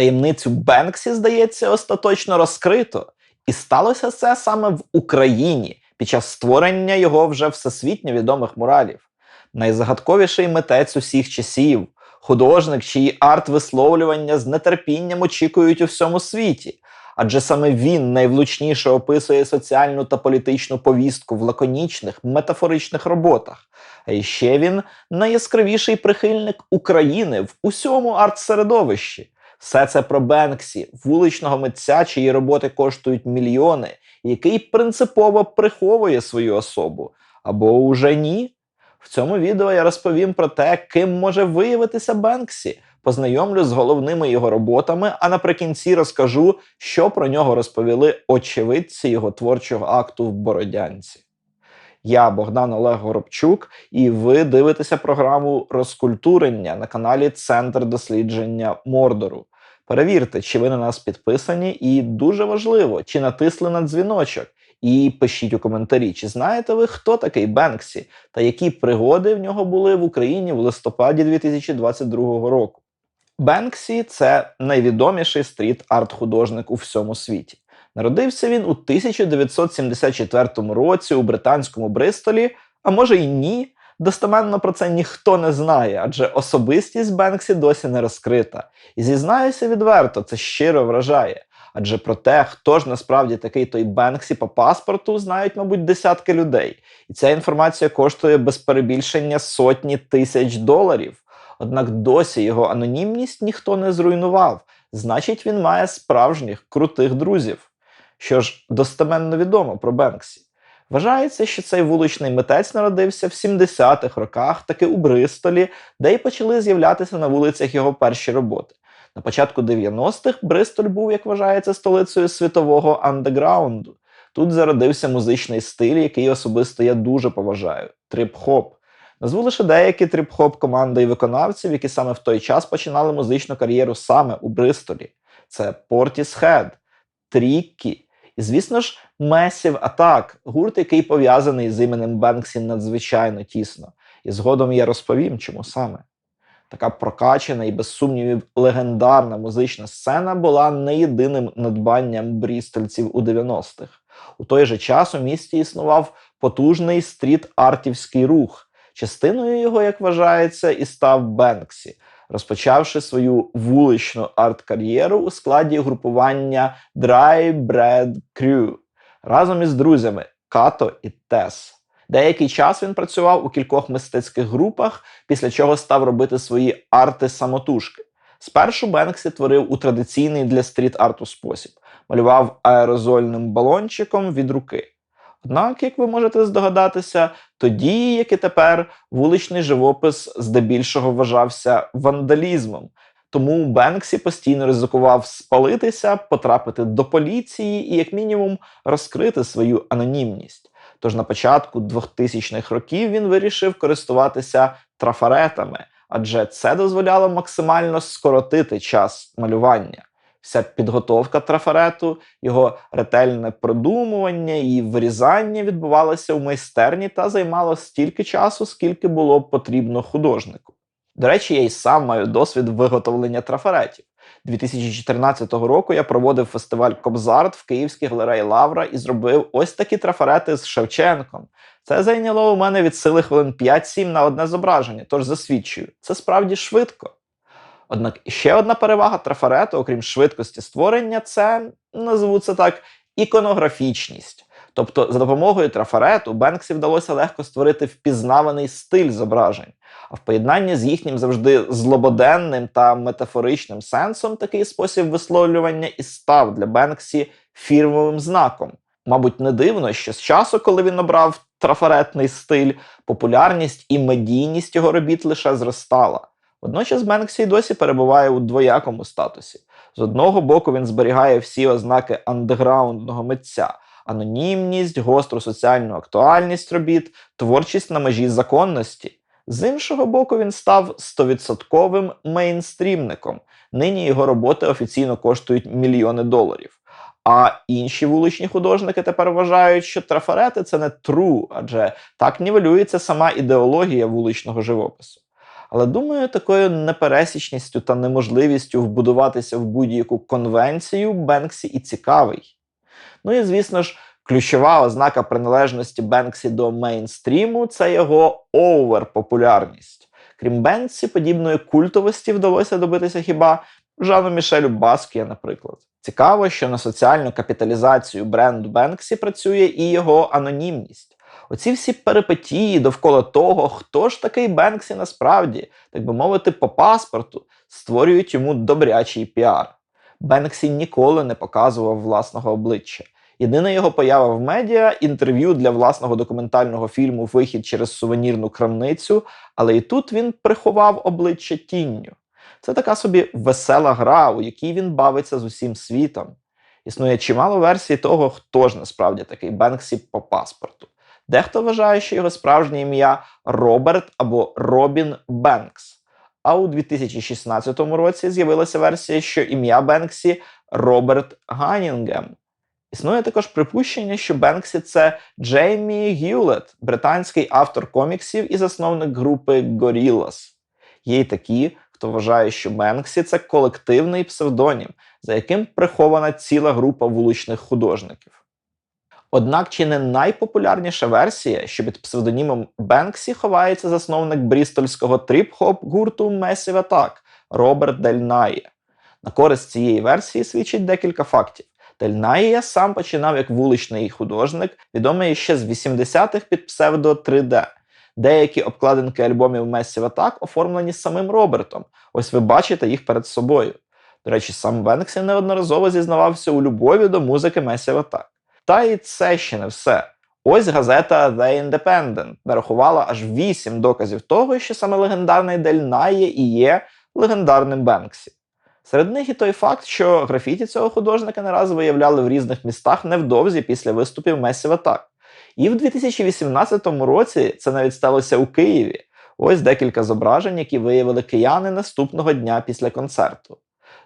Таємницю Бенксі, здається, остаточно розкрито. І сталося це саме в Україні під час створення його вже всесвітньо відомих муралів. Найзагадковіший митець усіх часів, художник, чиї арт-висловлювання з нетерпінням очікують у всьому світі. Адже саме він найвлучніше описує соціальну та політичну повістку в лаконічних метафоричних роботах. А іще він найяскравіший прихильник України в усьому арт-середовищі. Все це про Бенксі, вуличного митця, чиї роботи коштують мільйони, який принципово приховує свою особу. Або уже ні. В цьому відео я розповім про те, ким може виявитися Бенксі, познайомлю з головними його роботами, а наприкінці розкажу, що про нього розповіли очевидці його творчого акту в Бородянці. Я Богдан Олег Горобчук, і ви дивитеся програму Розкультурення на каналі Центр дослідження Мордору. Перевірте, чи ви на нас підписані, і дуже важливо, чи натисли на дзвіночок. І пишіть у коментарі, чи знаєте ви, хто такий Бенксі та які пригоди в нього були в Україні в листопаді 2022 року. Бенксі це найвідоміший стріт-арт-художник у всьому світі. Народився він у 1974 році у британському Бристолі, а може й ні. Достеменно про це ніхто не знає, адже особистість Бенксі досі не розкрита. І зізнаюся відверто, це щиро вражає. Адже про те, хто ж насправді такий той Бенксі по паспорту, знають, мабуть, десятки людей. І ця інформація коштує без перебільшення сотні тисяч доларів. Однак досі його анонімність ніхто не зруйнував. Значить, він має справжніх крутих друзів. Що ж достеменно відомо про Бенксі. Вважається, що цей вуличний митець народився в 70-х роках, таки у Бристолі, де й почали з'являтися на вулицях його перші роботи. На початку 90-х Бристоль був, як вважається, столицею світового андеграунду. Тут зародився музичний стиль, який особисто я дуже поважаю трип-хоп. Назву лише деякі трип-хоп команди і виконавців, які саме в той час починали музичну кар'єру саме у Бристолі. Це Portishead, Тріккі і, звісно ж, Massive Attack, гурт, який пов'язаний з іменем Бенксі надзвичайно тісно. І згодом я розповім, чому саме. Така прокачана і, без сумнівів, легендарна музична сцена була не єдиним надбанням брістольців у 90-х. У той же час у місті існував потужний стріт-артівський рух. Частиною його, як вважається, і став Бенксі, розпочавши свою вуличну арт-кар'єру у складі групування Dry Bread Crew разом із друзями Като і Тес. Деякий час він працював у кількох мистецьких групах, після чого став робити свої арти самотужки. Спершу Бенксі творив у традиційний для стріт-арту спосіб, малював аерозольним балончиком від руки. Однак, як ви можете здогадатися, тоді, як і тепер, вуличний живопис здебільшого вважався вандалізмом. Тому Бенксі постійно ризикував спалитися, потрапити до поліції і, як мінімум, розкрити свою анонімність. Тож на початку 2000-х років він вирішив користуватися трафаретами, адже це дозволяло максимально скоротити час малювання. Вся підготовка трафарету, його ретельне продумування і вирізання відбувалося у майстерні та займало стільки часу, скільки було потрібно художнику. До речі, я й сам маю досвід виготовлення трафаретів. 2014 року я проводив фестиваль Кобзарт в Київській галереї Лавра і зробив ось такі трафарети з Шевченком. Це зайняло у мене від сили хвилин 5-7 на одне зображення, тож засвідчую, це справді швидко. Однак ще одна перевага трафарету, окрім швидкості створення, це назву це так іконографічність. Тобто, за допомогою трафарету Бенксі вдалося легко створити впізнаваний стиль зображень. А в поєднанні з їхнім завжди злободенним та метафоричним сенсом такий спосіб висловлювання і став для Бенксі фірмовим знаком. Мабуть, не дивно, що з часу, коли він обрав трафаретний стиль, популярність і медійність його робіт лише зростала. Водночас Бенксі й досі перебуває у двоякому статусі. З одного боку, він зберігає всі ознаки андеграундного митця, анонімність, гостру соціальну актуальність робіт, творчість на межі законності. З іншого боку, він став стовідсотковим мейнстрімником. Нині його роботи офіційно коштують мільйони доларів. А інші вуличні художники тепер вважають, що трафарети це не тру, адже так нівелюється сама ідеологія вуличного живопису. Але думаю, такою непересічністю та неможливістю вбудуватися в будь-яку конвенцію Бенксі і цікавий. Ну і звісно ж, ключова ознака приналежності Бенксі до мейнстріму це його оверпопулярність. Крім Бенксі, подібної культовості вдалося добитися хіба Жану Мішелю Баскія, наприклад. Цікаво, що на соціальну капіталізацію бренду Бенксі працює і його анонімність. Оці всі перипетії довкола того, хто ж такий Бенксі насправді, так би мовити, по паспорту, створюють йому добрячий піар. Бенксі ніколи не показував власного обличчя. Єдина його поява в медіа інтерв'ю для власного документального фільму Вихід через сувенірну крамницю, але і тут він приховав обличчя тінню. Це така собі весела гра, у якій він бавиться з усім світом. Існує чимало версій того, хто ж насправді такий Бенксі по паспорту. Дехто вважає, що його справжнє ім'я Роберт або Робін Бенкс. А у 2016 році з'явилася версія, що ім'я Бенксі Роберт Ганінгем. Існує також припущення, що Бенксі це Джеймі Гюлет, британський автор коміксів і засновник групи Gorillaz. Є й такі, хто вважає, що Бенксі це колективний псевдонім, за яким прихована ціла група вуличних художників. Однак чи не найпопулярніша версія, що під псевдонімом Бенксі ховається засновник брістольського тріп-хоп гурту Massive Attack Роберт Дель Найє. На користь цієї версії свідчить декілька фактів. Дель Найє сам починав як вуличний художник, відомий ще з 80-х під псевдо 3D. Деякі обкладинки альбомів Massive Attack оформлені самим Робертом. Ось ви бачите їх перед собою. До речі, сам Бенксі неодноразово зізнавався у любові до музики Massive Attack. Та і це ще не все. Ось газета The Independent нарахувала аж вісім доказів того, що саме легендарний Дель Найє і є легендарним Бенксі. Серед них і той факт, що графіті цього художника не раз виявляли в різних містах невдовзі після виступів Massive Attack. І в 2018 році це навіть сталося у Києві. Ось декілька зображень, які виявили кияни наступного дня після концерту.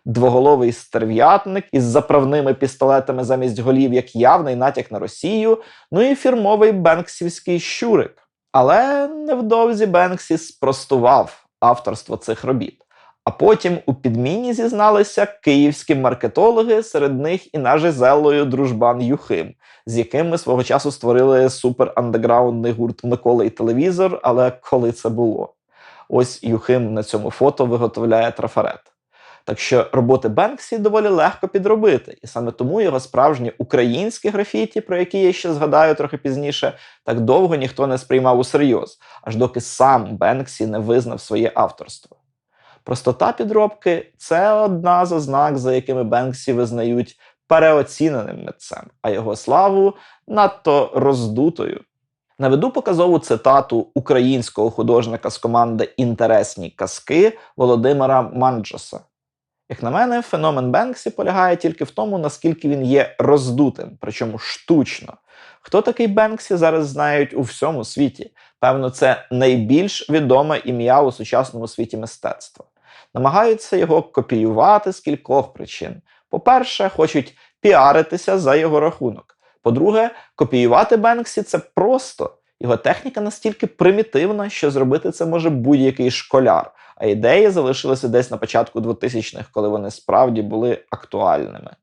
Двоголовий стерв'ятник із заправними пістолетами замість голів, як явний натяк на Росію, ну і фірмовий бенксівський щурик. Але невдовзі Бенксі спростував авторство цих робіт. А потім у підміні зізналися київські маркетологи, серед них і наш Зеллою дружбан Юхим, з яким ми свого часу створили супер-андеграундний гурт Микола і телевізор. Але коли це було? Ось Юхим на цьому фото виготовляє трафарет. Так що роботи Бенксі доволі легко підробити, і саме тому його справжні українські графіті, про які я ще згадаю трохи пізніше, так довго ніхто не сприймав усерйоз, аж доки сам Бенксі не визнав своє авторство. Простота підробки це одна з ознак, за якими Бенксі визнають переоціненим митцем, а його славу надто роздутою. Наведу показову цитату українського художника з команди Інтересні казки Володимира Манджоса. Як на мене, феномен Бенксі полягає тільки в тому, наскільки він є роздутим, причому штучно. Хто такий Бенксі зараз знають у всьому світі? Певно, це найбільш відоме ім'я у сучасному світі мистецтва. Намагаються його копіювати з кількох причин. По-перше, хочуть піаритися за його рахунок. По-друге, копіювати Бенксі це просто. Його техніка настільки примітивна, що зробити це може будь-який школяр, а ідеї залишилися десь на початку 2000-х, коли вони справді були актуальними.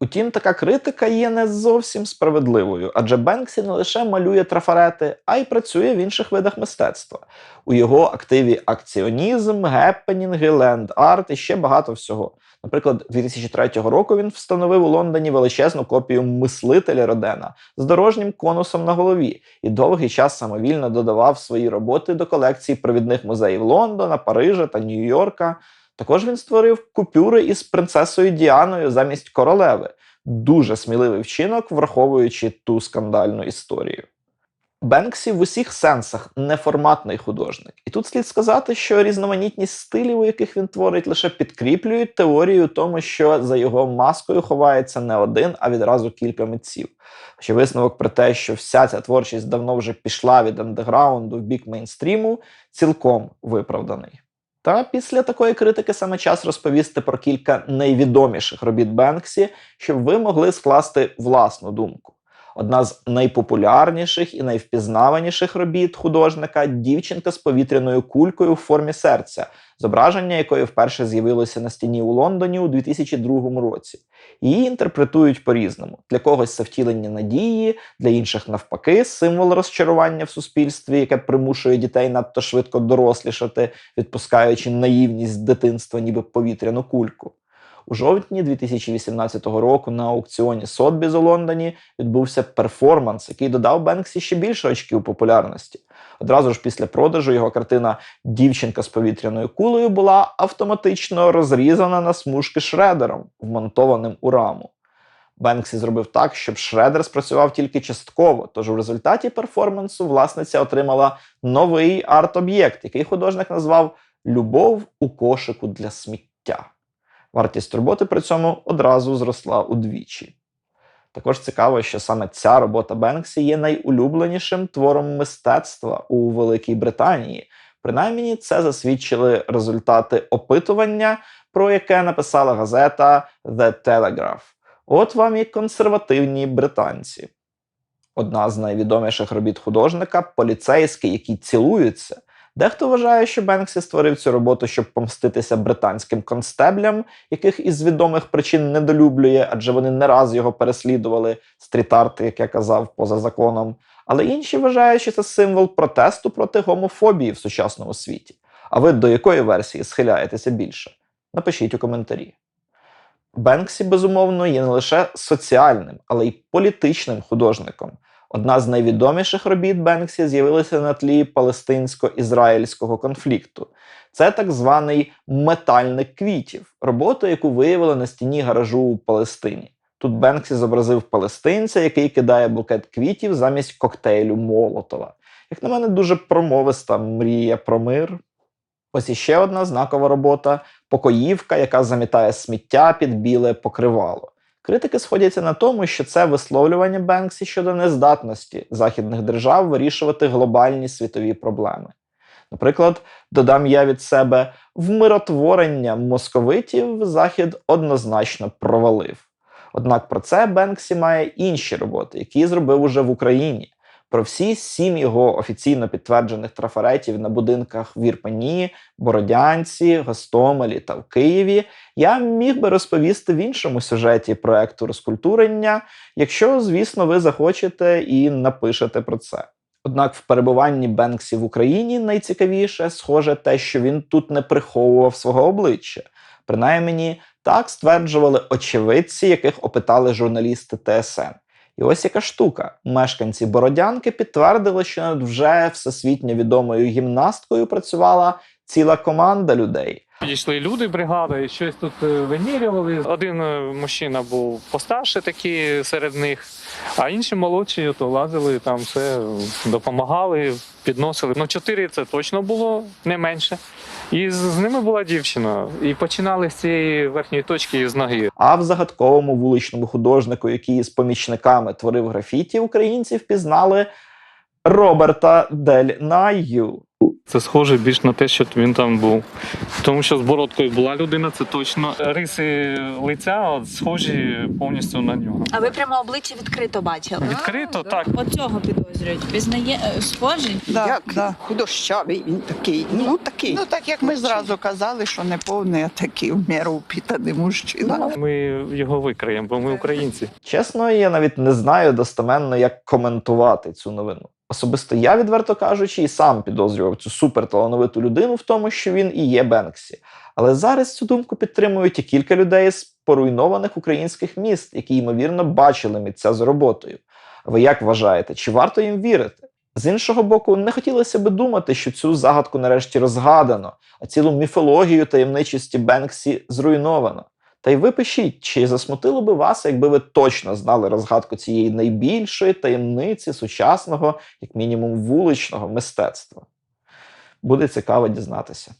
Утім, така критика є не зовсім справедливою, адже Бенксі не лише малює трафарети, а й працює в інших видах мистецтва. У його активі акціонізм, геппенінги, ленд-арт і ще багато всього. Наприклад, 2003 року він встановив у Лондоні величезну копію мислителя Родена з дорожнім конусом на голові і довгий час самовільно додавав свої роботи до колекцій провідних музеїв Лондона, Парижа та Нью-Йорка. Також він створив купюри із принцесою Діаною замість королеви. Дуже сміливий вчинок, враховуючи ту скандальну історію. Бенксі в усіх сенсах неформатний художник. І тут слід сказати, що різноманітність стилів, у яких він творить, лише підкріплюють теорію тому, що за його маскою ховається не один, а відразу кілька митців. Ще висновок про те, що вся ця творчість давно вже пішла від андеграунду в бік мейнстріму, цілком виправданий. Та після такої критики саме час розповісти про кілька найвідоміших робіт Бенксі, щоб ви могли скласти власну думку. Одна з найпопулярніших і найвпізнаваніших робіт художника дівчинка з повітряною кулькою в формі серця, зображення якої вперше з'явилося на стіні у Лондоні у 2002 році. Її інтерпретують по-різному. Для когось це втілення надії, для інших навпаки, символ розчарування в суспільстві, яке примушує дітей надто швидко дорослішати, відпускаючи наївність дитинства, ніби повітряну кульку. У жовтні 2018 року на аукціоні Сотбіз у Лондоні відбувся перформанс, який додав Бенксі ще більше очків популярності. Одразу ж після продажу його картина Дівчинка з повітряною кулею була автоматично розрізана на смужки шредером, вмонтованим у раму. Бенксі зробив так, щоб шредер спрацював тільки частково, тож у результаті перформансу власниця отримала новий арт-об'єкт, який художник назвав Любов у кошику для сміття. Вартість роботи при цьому одразу зросла удвічі. Також цікаво, що саме ця робота Бенксі є найулюбленішим твором мистецтва у Великій Британії. Принаймні, це засвідчили результати опитування, про яке написала газета The Telegraph. От вам і консервативні британці. Одна з найвідоміших робіт художника поліцейський, який цілується. Дехто вважає, що Бенксі створив цю роботу, щоб помститися британським констеблям, яких із відомих причин недолюблює, адже вони не раз його переслідували стріт-арт, як я казав, поза законом. Але інші вважають, що це символ протесту проти гомофобії в сучасному світі. А ви до якої версії схиляєтеся більше? Напишіть у коментарі. Бенксі, безумовно, є не лише соціальним, але й політичним художником. Одна з найвідоміших робіт Бенксі з'явилася на тлі палестинсько-ізраїльського конфлікту. Це так званий метальник квітів, робота, яку виявили на стіні гаражу у Палестині. Тут Бенксі зобразив палестинця, який кидає букет квітів замість коктейлю Молотова. Як на мене, дуже промовиста мрія про мир. Ось іще одна знакова робота покоївка, яка замітає сміття під біле покривало. Критики сходяться на тому, що це висловлювання Бенксі щодо нездатності західних держав вирішувати глобальні світові проблеми. Наприклад, додам я від себе вмиротворення московитів Захід однозначно провалив. Однак про це Бенксі має інші роботи, які зробив уже в Україні. Про всі сім його офіційно підтверджених трафаретів на будинках в Ірпені, Бородянці, Гостомелі та в Києві я міг би розповісти в іншому сюжеті проекту розкультурення, якщо, звісно, ви захочете і напишете про це. Однак в перебуванні Бенксі в Україні найцікавіше, схоже, те, що він тут не приховував свого обличчя. Принаймні, так стверджували очевидці, яких опитали журналісти ТСН. І ось яка штука. Мешканці Бородянки підтвердили, що над вже всесвітньо відомою гімнасткою працювала ціла команда людей. Підійшли люди, бригада, і щось тут е, вимірювали. Один е, мужчина був постарше такий серед них, а інші молодші то лазили, там все допомагали, підносили. Ну, чотири це точно було не менше. І з, ними була дівчина. І починали з цієї верхньої точки з ноги. А в загадковому вуличному художнику, який з помічниками творив графіті, українці впізнали Роберта Дель Наю. Це схоже більш на те, що він там був. Тому що з бородкою була людина, це точно. Риси лиця от, схожі повністю на нього. А ви прямо обличчя відкрито бачили? Відкрито, так. Оцього підозрюють. Пізнає е, схожий? Да, як да. худощавий він такий. Ну такий. Ну так як ми зразу казали, що не повний, а такий в міру упітаний мужчина. Ми його викриємо, бо ми українці. Чесно, я навіть не знаю достеменно, як коментувати цю новину. Особисто я, відверто кажучи, і сам підозрював цю суперталановиту людину в тому, що він і є Бенксі. Але зараз цю думку підтримують і кілька людей з поруйнованих українських міст, які ймовірно бачили митця з роботою. Ви як вважаєте, чи варто їм вірити? З іншого боку, не хотілося би думати, що цю загадку нарешті розгадано, а цілу міфологію таємничості Бенксі зруйновано. Та й ви пишіть, чи засмутило би вас, якби ви точно знали розгадку цієї найбільшої таємниці сучасного, як мінімум, вуличного мистецтва. Буде цікаво дізнатися.